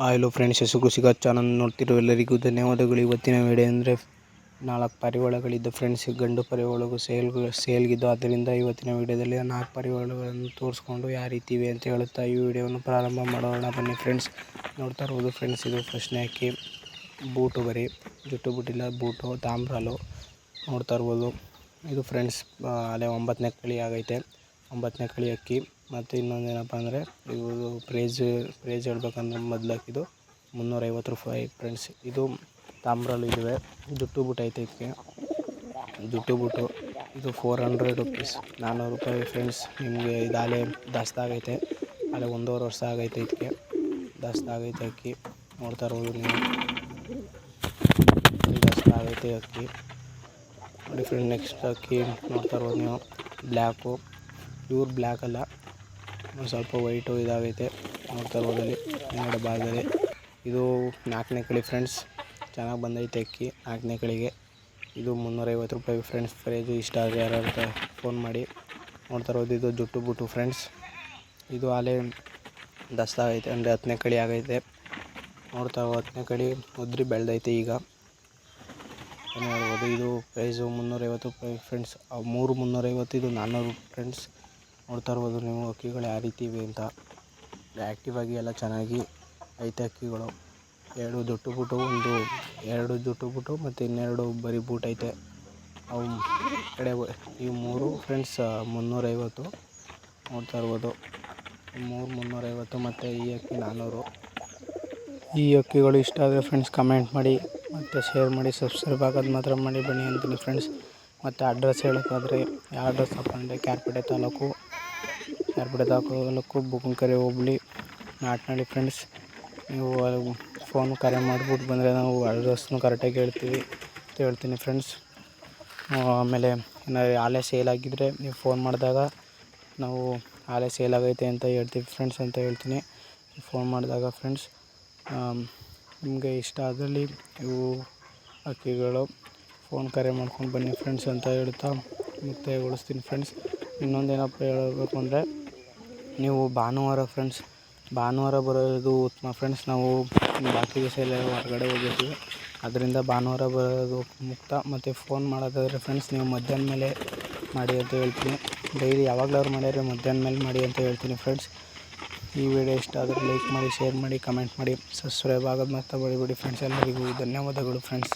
Hello friends ಹೆಸರು ಕೃಷಿಕ channel ನೋಡ್ತಿರೋ ಎಲ್ಲರಿಗೂ ಧನ್ಯವಾದಗಳು. ಇವತ್ತಿನ ವೇಳೆ ಅಂದರೆ ನಾಲ್ಕು ಪರಿವಾಳಗಳಿದ್ದು ಫ್ರೆಂಡ್ಸ್ ಗಂಡು ಪಾರಿವಾಳಗಳು ಸೇಲ್, ಸೇಲ್ಗಿದ್ದು. ಆದ್ದರಿಂದ ಇವತ್ತಿನ ವಿಡಿಯೋದಲ್ಲಿ ನಾಲ್ಕು ಪರಿವಾಳಗಳನ್ನು ತೋರಿಸ್ಕೊಂಡು ಯಾವ ರೀತಿ ಇವೆ ಅಂತ ಹೇಳುತ್ತಾ ಈ ವಿಡಿಯೋವನ್ನು ಪ್ರಾರಂಭ ಮಾಡೋಣ. ಬನ್ನಿ ಫ್ರೆಂಡ್ಸ್ ನೋಡ್ತಾ ಇರ್ಬೋದು ಫ್ರೆಂಡ್ಸ್ ಇದು ಪ್ರಶ್ನೆ ಅಕ್ಕಿ ಬೂಟು ಬರೀ, ಜುಟ್ಟು ಬಿಟ್ಟಿಲ್ಲ, ಬೂಟು, ತಾಮ್ರಾಲು. ನೋಡ್ತಾ ಇರ್ಬೋದು ಇದು ಫ್ರೆಂಡ್ಸ್ ಅದೇ ಒಂಬತ್ತನೇ ಕಳಿ ಆಗೈತೆ. ಒಂಬತ್ತನೇ ಕಳಿ ಅಕ್ಕಿ. ಮತ್ತು ಇನ್ನೊಂದು ಏನಪ್ಪ ಅಂದರೆ ಇವರು ಪ್ರೈಸ್ ಪ್ರೈಸ್ ಹೇಳ್ಬೇಕಂದ್ರೆ ಮೊದಲು ಹಾಕಿದ್ದು ಮುನ್ನೂರೈವತ್ತು ರೂಪಾಯಿ ಫ್ರೆಂಡ್ಸ್ ಇದು ತಾಮ್ರಲ್ಲಿ ಇದ್ದಾವೆ ಜುಟ್ಟು ಬೂಟ್ ಐತೆ ಇದಕ್ಕೆ. ಜುಟ್ಟು ಬೂಟು ಇದು ಫೋರ್ ಹಂಡ್ರೆಡ್ ರುಪೀಸ್ ನಾನ್ನೂರು ರೂಪಾಯಿ ಫ್ರೆಂಡ್ಸ್ ನಿಮಗೆ ಇದಾಲೆ ದಾಸ್ತಾಗೈತೆ ಅಲ್ಲೇ ಒಂದೂವರೆ ವರ್ಷ ಆಗೈತೆ ಇದಕ್ಕೆ. ದಾಸ್ತಾಗೈತೆ ಅಕ್ಕಿ. ನೋಡ್ತಾ ಇರ್ಬೋದು ನೀವು. ದಾಸ್ತಾಗೈತೆ ಅಕ್ಕಿ. ನೋಡಿ ಫ್ರೆಂಡ್ ನೆಕ್ಸ್ಟ್ ಅಕ್ಕಿ ನೋಡ್ತಾ ಇರ್ಬೋದು ನೀವು. ಬ್ಲ್ಯಾಕು. ಪ್ಯೂರ್ ಬ್ಲ್ಯಾಕ್ ಅಲ್ಲ. ಸ್ವಲ್ಪ ವೈಟು ಇದಾಗೈತೆ. ನೋಡ್ತಾ ಇರ್ಬೋದಲ್ಲಿ ನೋಡಬಾರ್ದಲ್ಲಿ ಇದು ನಾಲ್ಕನೇ ಕಳಿ ಫ್ರೆಂಡ್ಸ್ ಚೆನ್ನಾಗಿ ಬಂದೈತೆ ಅಕ್ಕಿ ನಾಲ್ಕನೇ ಕಳಿಗೆ. ಇದು ಮುನ್ನೂರೈವತ್ತು ರೂಪಾಯಿ ಫ್ರೆಂಡ್ಸ್ ಪ್ರೈಸು ಇಷ್ಟ ಆದರೆ ಯಾರು ಫೋನ್ ಮಾಡಿ. ನೋಡ್ತಾ ಇರೋದು ಇದು ಜುಟ್ಟು ಬುಟ್ಟು ಫ್ರೆಂಡ್ಸ್ ಇದು ಆಲೆ ದಸ್ತಾ ಆಗೈತೆ. ಅಂದರೆ ಹತ್ತನೇ ಕಳಿ ಆಗೈತೆ. ನೋಡ್ತಾ ಹತ್ತನೇ ಕಳಿ ಉದ್ರಿ ಬೆಳೆದೈತೆ ಈಗ. ಏನು ಹೇಳ್ಬೋದು ಇದು ಪ್ರೈಸು ಮುನ್ನೂರೈವತ್ತು ರೂಪಾಯಿ ಫ್ರೆಂಡ್ಸ್ ಮೂರು ಮುನ್ನೂರೈವತ್ತು, ಇದು ನಾನ್ನೂರು ಫ್ರೆಂಡ್ಸ್ ನೋಡ್ತಾ ಇರ್ಬೋದು ನೀವು, ಹಕ್ಕಿಗಳು ಯಾವ ರೀತಿ ಇವೆ ಅಂತ. ಆ್ಯಕ್ಟಿವ್ ಆಗಿ ಎಲ್ಲ ಚೆನ್ನಾಗಿ ಐತೆ ಹಕ್ಕಿಗಳು. ಎರಡು ದೊಡ್ಡ ಬೂಟು ಒಂದು ಎರಡು ದೊಡ್ಡ ಬೂಟು ಮತ್ತು ಇನ್ನೆರಡು ಬರೀ ಬೂಟ್ ಐತೆ. ಅವು ಕಡೆ ಈ ಮೂರು ಫ್ರೆಂಡ್ಸ್ ಮುನ್ನೂರೈವತ್ತು ನೋಡ್ತಾ ಇರ್ಬೋದು. ಮೂರು ಮುನ್ನೂರೈವತ್ತು ಮತ್ತು ಈ ಅಕ್ಕಿ ನಾನ್ನೂರು ಈ ಅಕ್ಕಿಗಳು ಇಷ್ಟ ಆದರೆ ಫ್ರೆಂಡ್ಸ್ ಕಮೆಂಟ್ ಮಾಡಿ ಮತ್ತು ಶೇರ್ ಮಾಡಿ ಸಬ್ಸ್ಕ್ರೈಬ್ ಆಗೋದು ಮಾತ್ರ ಮಾಡಿ ಬನ್ನಿ ಅಂತೀನಿ ಫ್ರೆಂಡ್ಸ್ ಮತ್ತು ಅಡ್ರೆಸ್ ಹೇಳೋಕ್ಕಾದ್ರೆ ಯಾವ ಅಡ್ರೆಸ್ ಹಾಕೊಂಡೆ ಕ್ಯಾರ್ಪೇಟೆ ತಾಲೂಕು. ಕ್ಯಾರ್ಪೇಟೆ ತಾಲೂಕು ಕರೆ ಹೋಬಳಿ ನಾಟ್ನಳ್ಳಿ ಫ್ರೆಂಡ್ಸ್ ನೀವು ಫೋನ್ ಕರೆ ಮಾಡಿಬಿಟ್ಟು ಬಂದರೆ ನಾವು ಅಡ್ರೆಸ್ನು ಕರೆಕ್ಟಾಗಿ ಹೇಳ್ತೀವಿ ಅಂತ ಹೇಳ್ತೀನಿ ಫ್ರೆಂಡ್ಸ್ ಆಮೇಲೆ ಏನಾದ್ರು ಆಲೆ ಸೇಲ್ ಆಗಿದ್ದರೆ ನೀವು ಫೋನ್ ಮಾಡಿದಾಗ ನಾವು ಆಲೆ ಸೇಲ್ ಆಗೈತೆ ಅಂತ ಹೇಳ್ತೀವಿ ಫ್ರೆಂಡ್ಸ್ ಅಂತ ಹೇಳ್ತೀನಿ. ಫೋನ್ ಮಾಡಿದಾಗ ಫ್ರೆಂಡ್ಸ್ ನಿಮಗೆ ಇಷ್ಟ ಆದಲ್ಲಿ ಇವು ಅಕ್ಕಿಗಳು ಫೋನ್ ಕರೆ ಮಾಡ್ಕೊಂಡು ಬನ್ನಿ ಫ್ರೆಂಡ್ಸ್ ಅಂತ ಹೇಳ್ತಾ ಮುಕ್ತಾಯಗೊಳಿಸ್ತೀನಿ ಫ್ರೆಂಡ್ಸ್ ಇನ್ನೊಂದೇನಪ್ಪ ಹೇಳಬೇಕು ಅಂದರೆ ನೀವು ಭಾನುವಾರ ಫ್ರೆಂಡ್ಸ್ ಭಾನುವಾರ ಬರೋದು ಉತ್ತಮ ಫ್ರೆಂಡ್ಸ್ ನಾವು ಬಾಕಿ ದಿವಸ ಎಲ್ಲ ಹೊರಗಡೆ ಹೋಗಿರ್ತೀವಿ. ಅದರಿಂದ ಭಾನುವಾರ ಬರೋದು ಮುಕ್ತ. ಮತ್ತು ಫೋನ್ ಮಾಡೋದಾದರೆ ಫ್ರೆಂಡ್ಸ್ ನೀವು ಮಧ್ಯಾಹ್ನ ಮೇಲೆ ಮಾಡಿ ಅಂತ ಹೇಳ್ತೀನಿ. ಡೈಲಿ ಯಾವಾಗಲಾದ್ರು ಮಾಡಿದರೆ ಮಧ್ಯಾಹ್ನ ಮೇಲೆ ಮಾಡಿ ಅಂತ ಹೇಳ್ತೀನಿ ಫ್ರೆಂಡ್ಸ್ ಈ ವಿಡಿಯೋ ಇಷ್ಟ ಆದರೆ ಲೈಕ್ ಮಾಡಿ ಶೇರ್ ಮಾಡಿ ಕಮೆಂಟ್ ಮಾಡಿ ಸಬ್ಸ್ಕ್ರೈಬ್ ಆಗೋದು ಮತ್ತು ಬಿಡಿ ಫ್ರೆಂಡ್ಸ್ ಎಲ್ಲರಿಗೂ. ಧನ್ಯವಾದಗಳು ಫ್ರೆಂಡ್ಸ್